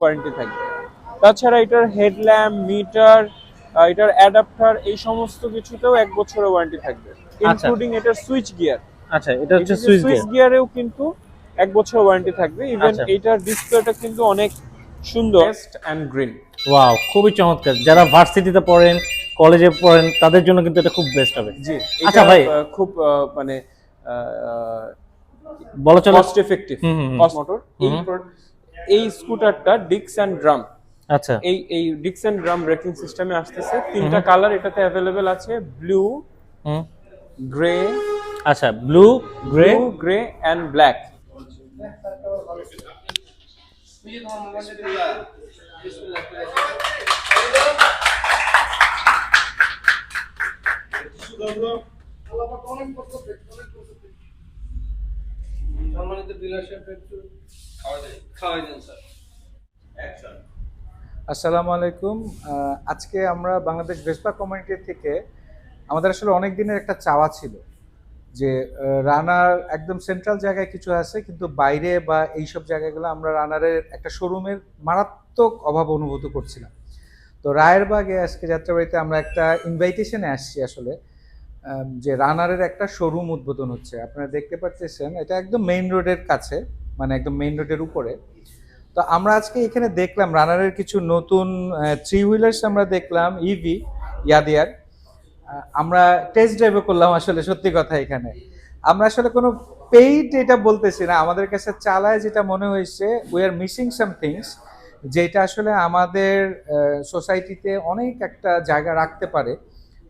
Warranty থাকবে। তাছাড়া এটার হেডল্যাম্প মিটার এটার অ্যাডাপ্টার এই সমস্ত কিছুতেও এক বছরের ওয়ারেন্টি থাকবে। ইনক্লুডিং এটার সুইচ গিয়ার আচ্ছা এটা হচ্ছে সুইচ গিয়ার সুইচ গিয়ারেও কিন্তু এক বছর ওয়ারেন্টি থাকবে। ইভেন এটার এইটার ডিসপ্লেটা কিন্তু অনেক সুন্দর। বেস্ট এন্ড গ্রিন ওয়াও খুবই চমৎকার। যারা ভার্সিটিতে পড়েন কলেজে পড়েন তাদের জন্য কিন্তু এটা খুব বেস্ট হবে। জি আচ্ছা ভাই। খুব আহ, মানে বলো চলো। Cost effective. কস্ট মোটর এই স্কুটারটা ডিক্স অ্যান্ড ড্রাম আচ্ছা। এই এই ডিক্স অ্যান্ড ড্রাম ব্রেকিং সিস্টেমে আসতেছে তিনটা কালার এটাতে অ্যাভেলেবেল আছে ব্লু গ্রে আচ্ছা blue grey grey and black সম্মানিত ডিলারশিপ একটু খাওয়াই দেন স্যার। আসসালামু আলাইকুম। আজকে আমরা বাংলাদেশ ভেসপা কমিউনিটি থেকে আমাদের আসলে অনেক দিনের একটা চাওয়া ছিল যে রানার একদম সেন্ট্রাল জায়গায় কিছু আছে কিন্তু বাইরে বা এইসব জায়গাগুলো আমরা রানারের একটা শোরুমের মারাত্মক অভাব অনুভূত করছিলাম। তো রায়েরবাগে আজকে যাত্রাবাড়িতে আমরা একটা ইনভাইটেশনে আসছি আসলে। যে রানারের একটা শোরুম উদ্বোধন হচ্ছে। আপনারা দেখতে পাচ্ছেন এটা একদম মেইন রোডের কাছে মানে একদম মেইন রোডের উপরে। তো আমরা আজকে এখানে দেখলাম রানারের কিছু নতুন থ্রি হুইলার্স আমরা দেখলাম ইভি ইয়াদিয়ার আমরা টেস্ট ড্রাইভও করলাম আসলে, সত্যি কথা এখানে। আমরা আসলে কোনো পেইড এটা বলতেছি না, আমাদের কাছে চালায় যেটা মনে হয়েছে we are missing some things যেটা আসলে আমাদের সোসাইটিতে অনেক একটা জায়গা রাখতে পারে।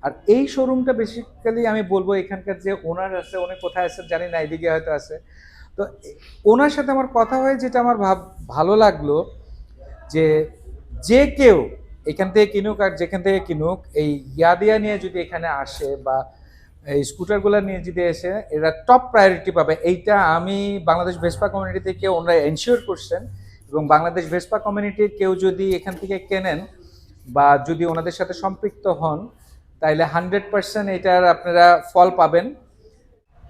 আর এই শোরুমটা বেসিক্যালি আমি বলব এখানকার যে ওনার আছে, উনি কোথায় আছে জানি না, এদিকে হয়তো আছে। তো ওনার সাথে আমার কথা হয় যেটা আমার ভাব, ভালো লাগল যে যে কেউ এখান থেকে কিনুক আর যেখান থেকে কিনুক, এই ইয়াদিয়া নিয়ে যদি এখানে আসে বা এই স্কুটারগুলো নিয়ে যদি এসে, এরা টপ প্রায়োরিটি পাবে। এইটা আমি বাংলাদেশ ভেসপা কমিউনিটি থেকে ওনারা এনশিওর করছেন এবং বাংলাদেশ ভেসপা কমিউনিটির কেউ যদি এখান থেকে কেনেন বা যদি ওনাদের সাথে সম্পৃক্ত হন তাইলে হান্ড্রেড পার্সেন্ট এটার আপনারা ফল পাবেন।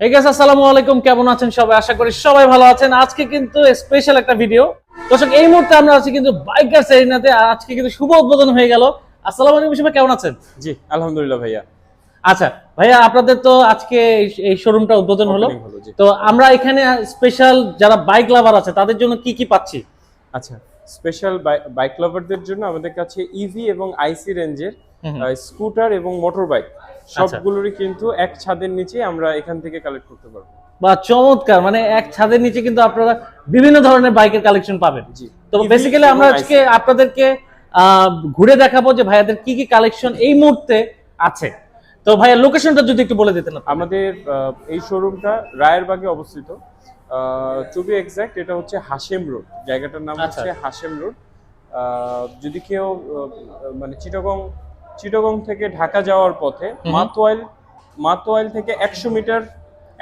এই গাছ আসসালামু আলাইকুম। কেমন আছেন সবাই? আশা করি সবাই ভালো আছেন। আজকে কিন্তু স্পেশাল একটা ভিডিও দর্শক এই মুহূর্তে আমরা আছি কিন্তু বাইকার সেরিনাতে আর আজকে কিন্তু শুভ উদ্বোধন হয়ে গেল। আসসালামু আলাইকুম সবাই কেমন আছেন? জি আলহামদুলিল্লাহ ভাইয়া। আচ্ছা ভাইয়া আপনাদের তো আজকে এই- শোরুমটা উদ্বোধন হলো। তো আমরা এখানে স্পেশাল যারা বাইক লাভার আছে তাদের জন্য কি কি পাচ্ছি? আচ্ছা স্পেশাল বাইক লাভারদের জন্য আমাদের কাছে ইভি এবং আইসি রেঞ্জের। স্কুটার এবং মোটর বাইক সবগুলোরই কিন্তু এক ছাদের নিচে আমরা এখান থেকে কালেক্ট করতে পারব। বা চমৎকার মানে এক ছাদের নিচে কিন্তু আপনারা বিভিন্ন ধরনের বাইকের কালেকশন পাবেন। জি। তো EV বেসিক্যালি আমরা আজকে আপনাদেরকে ঘুরে দেখাবো যে ভাইয়াদের কি কি কালেকশন এই মুহূর্তে আছে। তো ভাইয়া লোকেশনটা যদি একটু বলে দিতেন আমাদের এই শোরুমটা রায়েরবাগে অবস্থিত। টু বি এক্সাক্ট এটা হচ্ছে হাশেম রোড জায়গাটার নাম আচ্ছা। হচ্ছে হাশেম রোড যদি কেউ মানে চিটাগং চিটাগং থেকে ঢাকা যাওয়ার পথে। মাতোয়াইল মাতোয়াইল থেকে একশো মিটার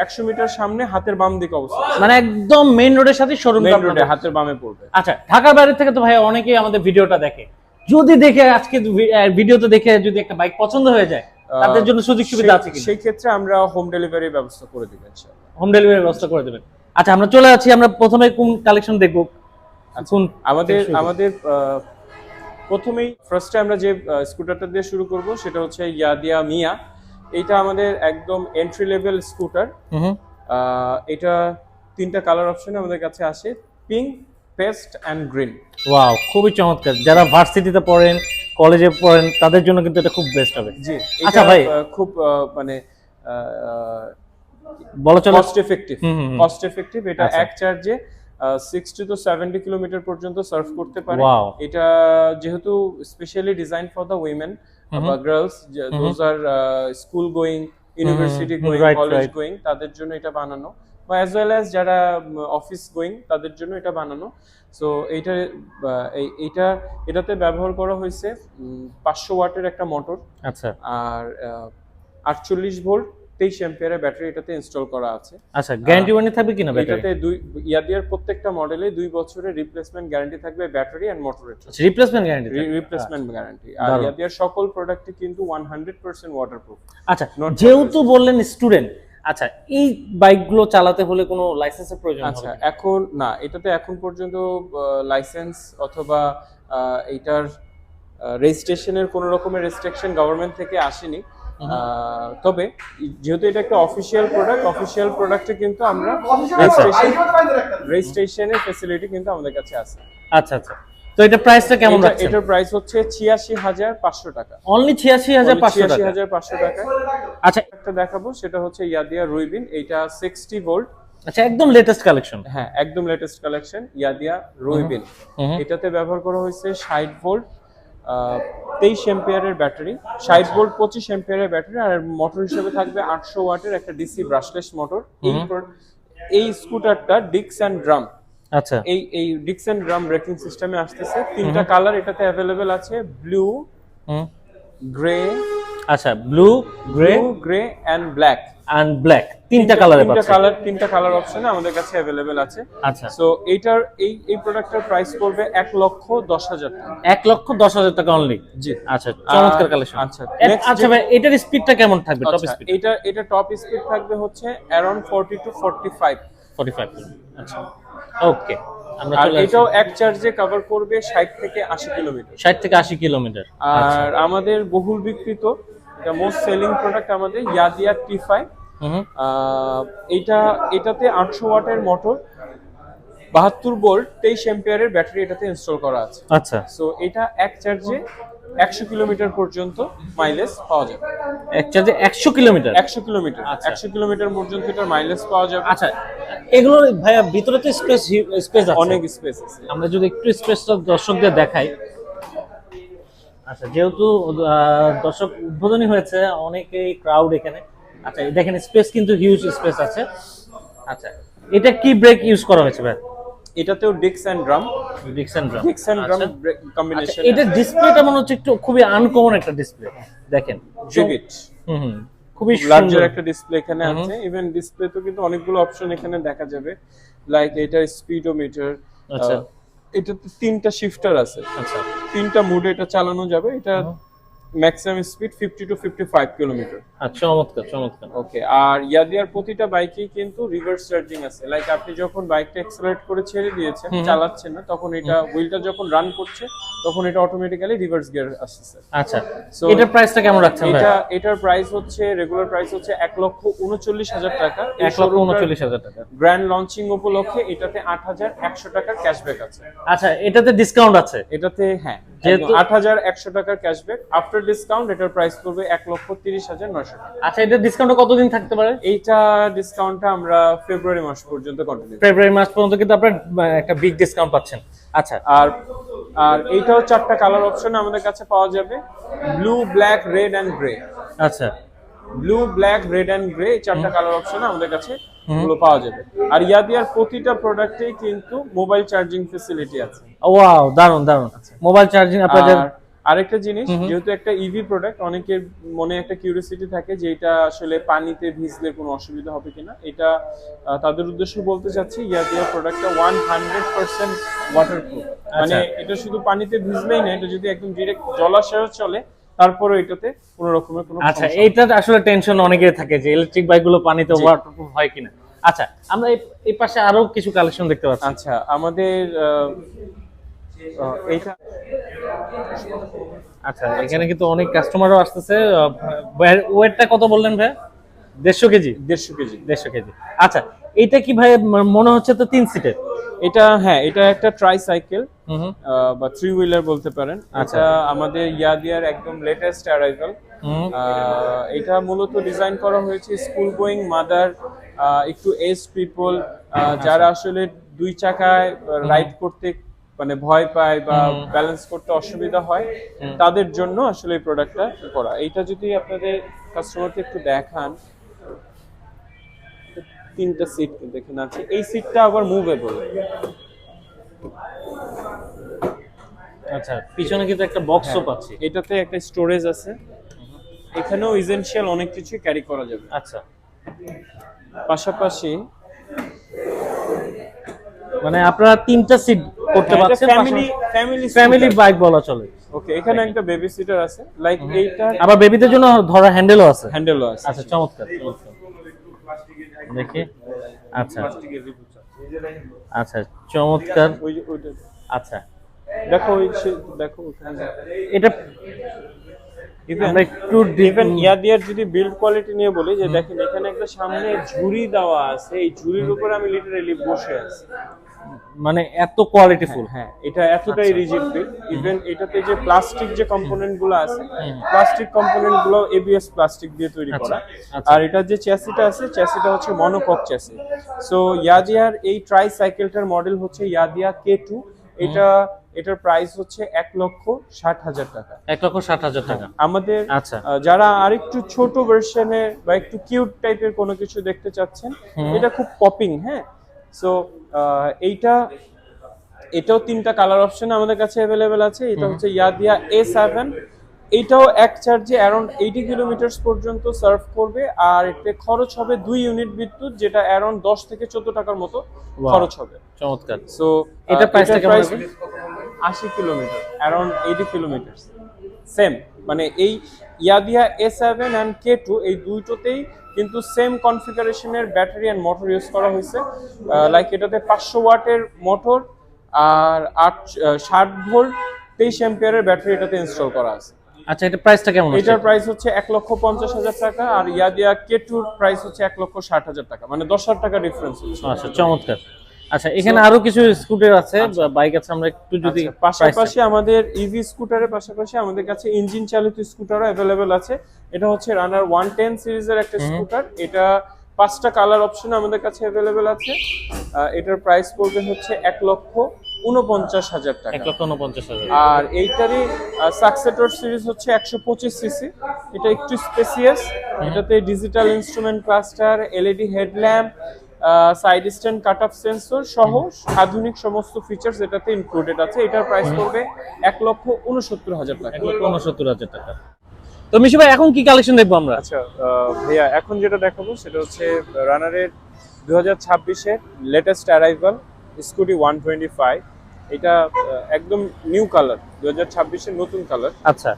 একশো মিটার সামনে হাতের বাম দিকে অবস্থিত। মানে একদম মেইন রোডের সাথে শোরুম মেইন রোডে হাতের বামে পড়বে। আচ্ছা ঢাকার বাইরে থেকে তো ভাইয়া অনেকেই আমাদের ভিডিওটা দেখে। যদি দেখে আজকে ভিডিওতে দেখে যদি একটা বাইক পছন্দ হয়ে যায় তাদের জন্য সুযোগ সুবিধা আছে সেই ক্ষেত্রে আমরা হোম ডেলিভারি ব্যবস্থা করে দিবেন হোম ডেলিভারি ব্যবস্থা করে দেবেন। আচ্ছা আমরা চলে যাচ্ছি আমরা প্রথমে কোন কালেকশন দেখব কোন আমাদের? আমাদের প্রথমেই ফার্স্টে আমরা যে স্কুটারটা দিয়ে শুরু করব সেটা হচ্ছে ইয়াদিয়া মিয়া এটা আমাদের একদম এন্ট্রি লেভেল স্কুটার। এটা তিনটা কালার অপশন আমাদের কাছে আসে pink paste and green wow খুবই চমৎকার যারা ভার্সিটিতে পড়েন কলেজে পড়েন তাদের জন্য কিন্তু এটা খুব বেস্ট হবে জি আচ্ছা ভাই। খুব মানে বলো চলো কস্ট এফেক্টিভ। কস্ট এফেক্টিভ এটা আচ্ছা। এক চার্জে সিক্সটি টু সেভেন্টি কিলোমিটার পর্যন্ত সার্ভ করতে পারে। এটা যেহেতু specially design for the women বা girls those are school going university going college going তাদের জন্য এটা বানানো। বা অ্যাজ ওয়েল অ্যাজ যারা অফিস গোয়িং তাদের জন্য এটা বানানো। সো এইটা এইটা এটাতে ব্যবহার করা হয়েছে পাঁচশো ওয়াটের একটা মোটর আচ্ছা। আর আটচল্লিশ ভোল্ট তেইশ অ্যাম্পিয়ারের ব্যাটারি এটাতে ইনস্টল করা আছে। আচ্ছা গ্যারান্টি ওয়ারেন্টি থাকবে কিনা এটাতে দুই ইয়াদিয়ার প্রত্যেকটা মডেলে দুই বছরের রিপ্লেসমেন্ট গ্যারান্টি থাকবে ব্যাটারি এন্ড মোটরের রিপ্লেসমেন্ট গ্যারান্টি রিপ্লেসমেন্ট গ্যারান্টি আর। ইয়াদিয়ার সকল প্রোডাক্টই কিন্তু ওয়ান হান্ড্রেড পার্সেন্ট ওয়াটারপ্রুফ আচ্ছা যেহেতু বললেন স্টুডেন্ট আচ্ছা এই বাইকগুলো চালাতে হলে কোনো লাইসেন্সের প্রয়োজন আচ্ছা এখন না এটাতে এখন পর্যন্ত লাইসেন্স অথবা এইটার রেজিস্ট্রেশনের কোনো রকমের রেস্ট্রিকশন গভর্নমেন্ট থেকে আসেনি। তবে যেহেতু এটা একটা অফিসিয়াল প্রোডাক্ট অফিসিয়াল প্রোডাক্টে কিন্তু আমরা রেজিস্ট্রেশন রেজিস্ট্রেশনের ফেসিলিটি কিন্তু আমাদের কাছে আছে। আচ্ছা আচ্ছা। তো এটা প্রাইসটা কেমন এটা- রাখছেন? এটার প্রাইস হচ্ছে ছিয়াশি হাজার পাঁচশো টাকা। অনলি ছিয়াশি হাজার পাঁচশো ছিয়াশি টাকা? হাজার পাঁচশো টাকা। আচ্ছা। একটা দেখাবো সেটা হচ্ছে ইয়াদিয়া রুইবিন। এইটা সিক্সটি ভোল্ট আচ্ছা একদম লেটেস্ট কালেকশন হ্যাঁ একদম লেটেস্ট কালেকশন ইয়াদিয়া রুইবিন। এটাতে ব্যবহার করা হয়েছে ষাট ভোল্ট তেইশ এম্পিয়ারের ব্যাটারি ষাট ভোল্ট পঁচিশ এম্পিয়ারের ব্যাটারি আর মোটর হিসেবে থাকবে আটশো ওয়াটের একটা ডিসি ব্রাশলেস মোটর এই স্কুটারটা ডিক্স অ্যান্ড ড্রাম আচ্ছা। এই এই ডিক্স অ্যান্ড ড্রাম ব্রেকিং সিস্টেমে আসতেছে। তিনটা কালার এটাতে অ্যাভেলেবেল আছে ব্লু গ্রে আচ্ছা blue grey grey and black and black তিনটা কালারে তিনটা কালার তিনটা কালার অপশনে আমাদের কাছে অ্যাভেলেবেল আছে। আচ্ছা। সো এইটার এই এই প্রোডাক্টের প্রাইস পড়বে এক লক্ষ দশ হাজার টাকা। এক লক্ষ দশ হাজার টাকা অনলি জি। আচ্ছা চমৎকার কালেকশন আচ্ছা, আচ্ছা ভাই এটার স্পিডটা কেমন থাকবে? টপ আচ্ছা স্পিড এটা এটা টপ স্পিড থাকবে হচ্ছে around forty two forty five 45 আচ্ছা ওকে আমরা আর এটাও এক চার্জে কভার করবে ষাট থেকে আশি কিলোমিটার। 60 থেকে 80 কিলোমিটার। আচ্ছা। আর আমাদের বহুল বিক্রিত এটা মোস্ট সেলিং প্রোডাক্ট আমাদের ইয়াদিয়া টি ফাইভ এইটা এটাতে আটশো ওয়াটের মোটর বাহাত্তর ভোল্ট তেইশ এম্পিয়ারের ব্যাটারি এটাতে ইনস্টল করা আছে। আচ্ছা। সো এটা এক চার্জে একশো কিলোমিটার পর্যন্ত মাইলেজ পাওয়া যাবে। এক চার্জে 100 কিলোমিটার একশো কিলোমিটার আচ্ছা। একশো কিলোমিটার পর্যন্ত এটার মাইলেজ পাওয়া যাবে। আচ্ছা এগুলো ভাইয়া ভিতরে তো স্পেস স্পেস অনেক স্পেস আছে। আমরা যদি একটু স্পেসটা দর্শকদের দেখাই। আচ্ছা যেহেতু দর্শক উদ্বোধনী হয়েছে অনেকেই ক্রাউড এখানে। আচ্ছা দেখেন স্পেস কিন্তু হিউজ স্পেস আছে। আচ্ছা এটা কি ব্রেক ইউজ করা হয়েছে ভাই? এটাতেও ডিক্স অ্যান্ড ড্রাম ডিক্সন ড্রাম ডিক্স অ্যান্ড ড্রাম আচ্ছা। কম্বিনেশন এটা ডিসপ্লেটা মনে হচ্ছে একটু খুবই আনকমন একটা ডিসপ্লে দেখেন ভিভিড হুম হুম খুবই লার্জার একটা ডিসপ্লে এখানে আছে। ইভেন ডিসপ্লে তো কিন্তু অনেকগুলো অপশন এখানে দেখা যাবে। লাইক এটার স্পিডোমিটার আচ্ছা। এটাতে তিনটা শিফটার আছে। আচ্ছা। তিনটা মুডে এটা চালানো যাবে। এটা maximum speed fifty two fifty five kilometre চমৎকার চমৎকার। ওকে আর ইয়াদিয়ার প্রতিটা বাইকেই কিন্তু রিভার্স চার্জিং আছে। লাইক আপনি যখন বাইকটা এক্সেলারেট করে ছেড়ে দিয়েছেন চালাচ্ছেন না তখন এটা হুইলটা যখন রান করছে তখন এটা অটোমেটিক্যালি রিভার্স গিয়ার আসছে আচ্ছা এটার প্রাইসটা কেমন রাখছেন এটা এটার প্রাইস হচ্ছে রেগুলার প্রাইস হচ্ছে এক লক্ষ উনচল্লিশ হাজার টাকা। এক লক্ষ উনচল্লিশ হাজার টাকা। গ্র্যান্ড লঞ্চিং উপলক্ষে এটাতে আট হাজার একশো টাকার ক্যাশব্যাক আছে। আচ্ছা এটাতে ডিসকাউন্ট আছে? এটাতে হ্যাঁ আট হাজার একশো টাকার ক্যাশব্যাক আফটার ডিসকাউন্ট এটার প্রাইস পড়বে এক লক্ষ তিরিশ হাজার নয়শো আচ্ছা এটা ডিসকাউন্ট কতদিন থাকতে পারে? এইটা ডিসকাউন্টটা আমরা ফেব্রুয়ারি মাস পর্যন্ত কন্টিনিউ ফেব্রুয়ারি মাস পর্যন্ত কিন্তু আপনার একটা বিগ ডিসকাউন্ট পাচ্ছেন। আচ্ছা আর আর এইটাও চারটা কালার অপশন আমাদের কাছে পাওয়া যাবে। Blue black red and grey আচ্ছা। Blue black red and grey চারটা কালার অপশন আমাদের কাছে গুলো পাওয়া যাবে। আর ইয়াদিয়ার প্রতিটা প্রোডাক্টেই কিন্তু মোবাইল চার্জিং ফেসিলিটি আছে। ওয়াও দারুণ দারুণ মোবাইল চার্জিং আপনাদের আরেকটা জিনিস যেহেতু একটা ইভি প্রোডাক্ট অনেকের মনে একটা কিউরিয়াসিটি থাকে যে এটা আসলে পানিতে ভিজলে কোনো অসুবিধা হবে কিনা। এটা তাদের উদ্দেশ্যে বলতে চাচ্ছি ইয়াদিয়া প্রোডাক্টটা ওয়ান হান্ড্রেড পার্সেন্ট ওয়াটারপ্রুফ মানে এটা শুধু পানিতে ভিজলেই না এটা যদি একদম ডিরেক্ট জলাশয় চলে তারপরে এটাতে কোনো রকমের কোনো আচ্ছা এইটা আসলে টেনশন অনেকের থাকে যে ইলেকট্রিক বাইকগুলো পানিতে ওয়াটারপ্রুফ হয় কিনা। আচ্ছা আমরা এই- পাশে আরও কিছু কালেকশন দেখতে পাচ্ছি। আচ্ছা আমাদের এইটা আচ্ছা এখানে কিন্তু অনেক কাস্টমারও আসতেছে। ওয়েটটা কত বললেন ভাই? দেড়শো কেজি? দেড়শো কেজি। দেড়শো কেজি। আচ্ছা এইটা কি ভাই মনে হচ্ছে তো তিন সিটের এটা হ্যাঁ এটা একটা ট্রাই সাইকেল বা থ্রি হুইলার বলতে পারেন। আচ্ছা। আমাদের ইয়াদিয়ার একদম লেটেস্ট অ্যারাইভাল এটা মূলত ডিজাইন করা হয়েছে স্কুল গোয়িং মাদার একটু এজ পিপল আচ্ছা। যারা আসলে দুই চাকায় রাইড করতে মানে ভয় পায় বা ব্যালেন্স করতে অসুবিধা হয় তাদের জন্য আসলে এই প্রোডাক্টটা করা। এইটা যদি আপনাদের কাস্টমারকে একটু দেখান তিনটা সিট কিন্তু এখানে আছে। এই সিটটা আবার মুভেবল আচ্ছা পিছনে কিন্তু একটা বক্সও হ্যাঁ। পাচ্ছি এটাতে একটা স্টোরেজ আছে। এখানেও ইজেনশিয়াল অনেক কিছু ক্যারি করা যাবে। আচ্ছা। পাশাপাশি মানে আপনারা তিনটা সিট করতে পারছেন ফ্যামিলি ফ্যামিলি ফ্যামিলি বাইক বলা চলে। ওকে এখানে একটা বেবি সিটার আছে লাইক এইটা আবার বেবিদের জন্য ধরা হ্যান্ডেলও আছে। হ্যান্ডেলও আছে। আচ্ছা চমৎকার দেখি। আচ্ছা। আচ্ছা চমৎকার। আচ্ছা। দেখো দেখো এটা আমরা একটু ইভেন ইয়াদিয়ার যদি বিল্ড কোয়ালিটি নিয়ে বলি যে দেখেন এখানে একটা সামনে ঝুড়ি দেওয়া আছে। এই ঝুড়ির উপর আমি লিটারালি বসে আছি। মানে এত কোয়ালিটিফুল হ্যাঁ এটা এতটাই রিজিড ইভেন এটাতে যে প্লাস্টিক যে কম্পোনেন্টগুলো আছে প্লাস্টিক কম্পোনেন্টগুলো এবিএস প্লাস্টিক দিয়ে তৈরি করা। আচ্ছা। আর এটা যে চ্যাসিটা আছে চ্যাসিটা হচ্ছে মনোকক চ্যাসি সো ইয়াদিয়ার এই ট্রাই সাইকেলটার মডেল হচ্ছে ইয়াদিয়া কে টু এটা এটার প্রাইস হচ্ছে এক লক্ষ ষাট হাজার টাকা। এক লক্ষ ষাট হাজার টাকা। আমাদের আচ্ছা। যারা আরেকটু ছোট ভার্সনে বা একটু কিউট টাইপের কোনো কিছু দেখতে চাচ্ছেন এটা খুব পপিং হ্যাঁ? সো এইটা এটাও তিনটা কালার অপশন আমাদের কাছে অ্যাভেলেবেল আছে। এটা হচ্ছে ইয়াদিয়া এ সেভেন এইটাও এক চার্জে অ্যারাউন্ড এইটি কিলোমিটার পর্যন্ত সার্ভ করবে। আর এতে খরচ হবে দুই ইউনিট বিদ্যুৎ যেটা অ্যারাউন্ড দশ থেকে চোদ্দ টাকার মতো খরচ হবে। চমৎকার। সো এটা হবে? আশি kilometre around eighty kilometre same মানে এই Yadea A seven and K two এই দুইটোতেই কিন্তু সেম কনফিগারেশনের ব্যাটারি অ্যান্ড মোটর ইউজ করা হয়েছে। লাইক এটাতে পাঁচশো ওয়াটের মোটর আর আট ষাট ভোল্ট তেইশ অ্যাম্পিয়ারের ব্যাটারি এটাতে ইনস্টল করা আছে। আচ্ছা এটা প্রাইসটা কেমন এটার প্রাইস হচ্ছে এক লক্ষ পঞ্চাশ হাজার টাকা আর ইয়াদিয়া কে টুর প্রাইস হচ্ছে এক লক্ষ ষাট হাজার টাকা। মানে দশ হাজার টাকা ডিফারেন্স আচ্ছা চমৎকার। আচ্ছা এখানে আরও কিছু স্কুটার আছে বাইক আছে আমরা একটু যদি আচ্ছা, পাশাপাশি আমাদের ইভি স্কুটারের পাশাপাশি আমাদের কাছে ইঞ্জিন চালিত স্কুটারও অ্যাভেলেবেল আছে। এটা হচ্ছে রানার ওয়ান টেন সিরিজের একটা স্কুটার এটা পাঁচটা কালার অপশন আমাদের কাছে অ্যাভেলেবেল আছে। এটার প্রাইস পড়বে হচ্ছে এক লক্ষ উনপঞ্চাশ হাজার এক টাকা লক্ষ উনপঞ্চাশ হাজার আর এইটারই সাকসেটর সিরিজ হচ্ছে একশো পঁচিশ সিসি এটা একটু স্পেসিয়াস এটাতে digital instrument cluster LED headlamp side stand cut up sensor সহ আধুনিক সমস্ত ফিচার্স এটাতে ইনক্লুডেড আছে। এটার প্রাইস পড়বে এক লক্ষ উনসত্তর হাজার টাকা। এক লক্ষ উনসত্তর হাজার টাকা। তো মিশু ভাই এখন কি কালেকশন দেখব আমরা? আচ্ছা আহ, ভাইয়া এখন যেটা দেখাবো সেটা হচ্ছে রানারের দু হাজার ছাব্বিশের latest arrival scooty one twenty five এটা আহ, একদম নিউ কালার দু হাজার ছাব্বিশের নতুন কালার আচ্ছা।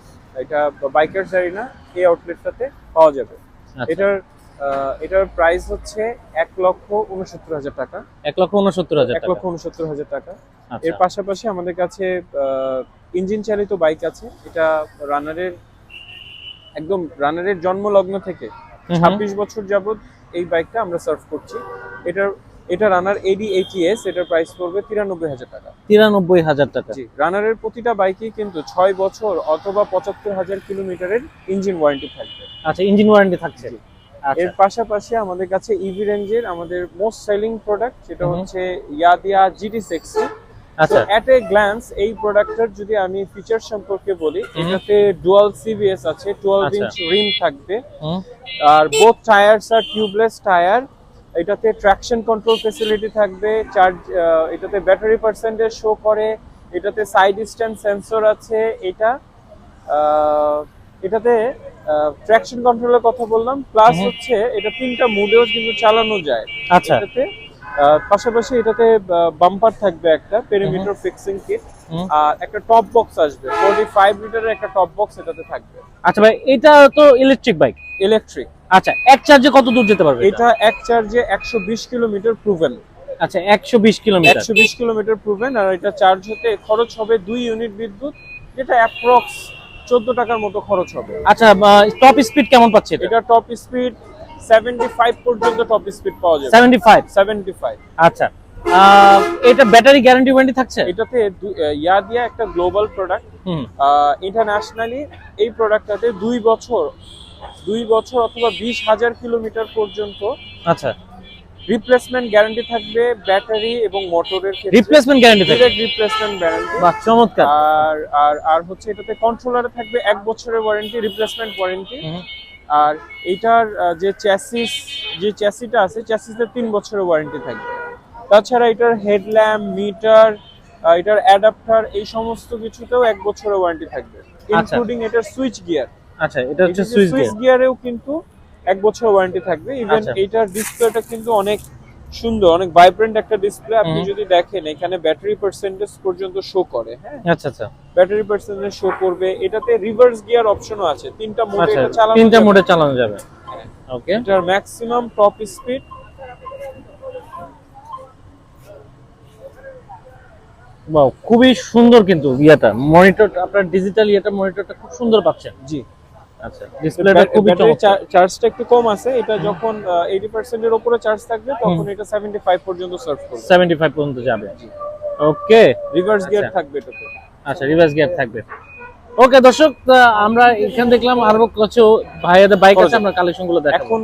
এটা বাইকার না এই আউটলেটটাতে পাওয়া যাবে। আচ্ছা। এটার এটার প্রাইস হচ্ছে এক লক্ষ উনসত্তর হাজার টাকা। এক লক্ষ উনসত্তর হাজার এক লক্ষ উনসত্তর হাজার টাকা। আচ্ছা। এর পাশাপাশি আমাদের কাছে ইঞ্জিন চালিত বাইক আছে। এটা রানারের একদম রানারের জন্মলগ্ন থেকে। ছাব্বিশ বছর যাবত এই বাইকটা আমরা সার্ভ করছি। এটার এটা রানার এডি এইটিএস এটার প্রাইস পড়বে তিরানব্বই হাজার টাকা। তিরানব্বই হাজার টাকা। জি রানারের প্রতিটা বাইকেই কিন্তু ছয় বছর অথবা পঁচাত্তর হাজার কিলোমিটারের ইঞ্জিন ওয়ারেন্টি থাকবে। আচ্ছা ইঞ্জিন ওয়ারেন্টি থাকছে। এর পাশাপাশি আমাদের কাছে ইভি রেঞ্জের আমাদের মোস্ট সেলিং প্রোডাক্ট সেটা হুম। হচ্ছে ইয়াদিয়া জিটি সিক্সটি আচ্ছা। অ্যাট এ গ্ল্যান্স এই প্রোডাক্টের যদি আমি ফিচার সম্পর্কে বলি এটাতে ডুয়াল সিবিএস আছে আচ্ছা। ইঞ্চ রিম থাকবে। আর বোথ টায়ার্স আর টিউবলেস টায়ার এটাতে ট্র্যাকশন কন্ট্রোল ফেসিলিটি থাকবে চার্জ এটাতে ব্যাটারি পার্সেন্টেজ শো করে এটাতে সাইড স্ট্যান্ড সেন্সর আছে এটা এটাতে ট্র্যাকশন কন্ট্রোলের কথা বললাম প্লাস হচ্ছে এটা তিনটা মুডেও কিন্তু চালানো যায়। আচ্ছা। এটাতে পাশাপাশি এটাতে বাম্পার থাকবে একটা পেরিমিটার ফিক্সিং কিট আর একটা টপ বক্স আসবে ফোর্টি ফাইভ লিটারের একটা টপ বক্স এটাতে থাকবে। আচ্ছা ভাই এটা তো ইলেকট্রিক বাইক ইলেকট্রিক আচ্ছা এক চার্জে কত দূর যেতে পারবে এটা? এক চার্জে একশো বিশ কিলোমিটার প্রুভেন আচ্ছা একশো বিশ কিলোমিটার। একশো বিশ কিলোমিটার প্রুভেন আর এটা চার্জ হতে খরচ হবে দুই ইউনিট বিদ্যুৎ যেটা অ্যাপ্রক্স চোদ্দ টাকার মতো খরচ হবে। আচ্ছা টপ স্পিড কেমন পাচ্ছে এটা? টপ স্পিড সেভেন্টি ফাইভ পর্যন্ত টপ স্পিড পাওয়া যাবে। সেভেন্টি ফাইভ সেভেন্টি ফাইভ আচ্ছা এটা ব্যাটারি গ্যারান্টি ওয়ারেন্টি থাকছে? এটাতে ইয়া দিয়া একটা গ্লোবাল প্রোডাক্ট হুম। ইন্টারন্যাশনালি এই প্রোডাক্টটাতে দুই বছর দুই বছর অথবা বিশ হাজার কিলোমিটার পর্যন্ত আচ্ছা। রিপ্লেসমেন্ট গ্যারান্টি থাকবে ব্যাটারি এবং মোটরের রিপ্লেসমেন্ট গ্যারান্টি থাকছে রিপ্লেসমেন্ট গ্যারান্টি বাহ চমৎকার। আর আর আর হচ্ছে এটাতে কন্ট্রোলারে থাকবে এক বছরের ওয়ারেন্টি রিপ্লেসমেন্ট ওয়ারেন্টি আর এইটার আহ, যে চ্যাসিস যে চ্যাসিটা আছে চ্যাসিসে তিন বছরের ওয়ারেন্টি থাকবে। তাছাড়া এটার হেডল্যাম্প মিটার এটার অ্যাডাপ্টার এই সমস্ত কিছুতেও এক বছরের ওয়ারেন্টি থাকবে। ইনক্লুডিং এটার সুইচ গিয়ার আচ্ছা এটা হচ্ছে সুইচ গিয়ারেও কিন্তু এক বছর ওয়ারেন্টি থাকবে। ইভেন আচ্ছা। এইটার ডিসপ্লেটা কিন্তু অনেক সুন্দর অনেক ভাইব্রেন্ট একটা ডিসপ্লে আপনি যদি দেখেন এখানে ব্যাটারি পার্সেন্টেজ পর্যন্ত শো করে হ্যাঁ? আচ্ছা আচ্ছা। ব্যাটারি পার্সেন্টেজ শো করবে। এটাতে রিভার্স গিয়ার অপশনও আছে। তিনটা মোডে আচ্ছা, এটা চালানো তিনটা মোডে চালানো যাবে। হ্যাঁ। ওকে এটার ম্যাক্সিমাম টপ স্পিড খুবই সুন্দর কিন্তু ইয়াটা। মনিটর আপনার ডিজিটাল ইয়াটা মনিটরটা খুব সুন্দর পাচ্ছেন জি। আচ্ছা। ডিসপ্লেটা খুবই চার্জটা একটু কম আছে এটা যখন এইটি পার্সেন্টের উপরে চার্জ থাকবে তখন এটা সেভেন্টি ফাইভ পর্যন্ত সার্ভ করবে। 75 পর্যন্ত যাবে। ওকে রিভার্স গিয়ার আচ্ছা। থাকবে এটাতে। আচ্ছা রিভার্স গিয়ার থাকবে। ওকে দর্শক আমরা এখানে দেখলাম আরও কিছু ভাইয়াদের বাইক আছে আমরা কালেকশনগুলো দেখ এখন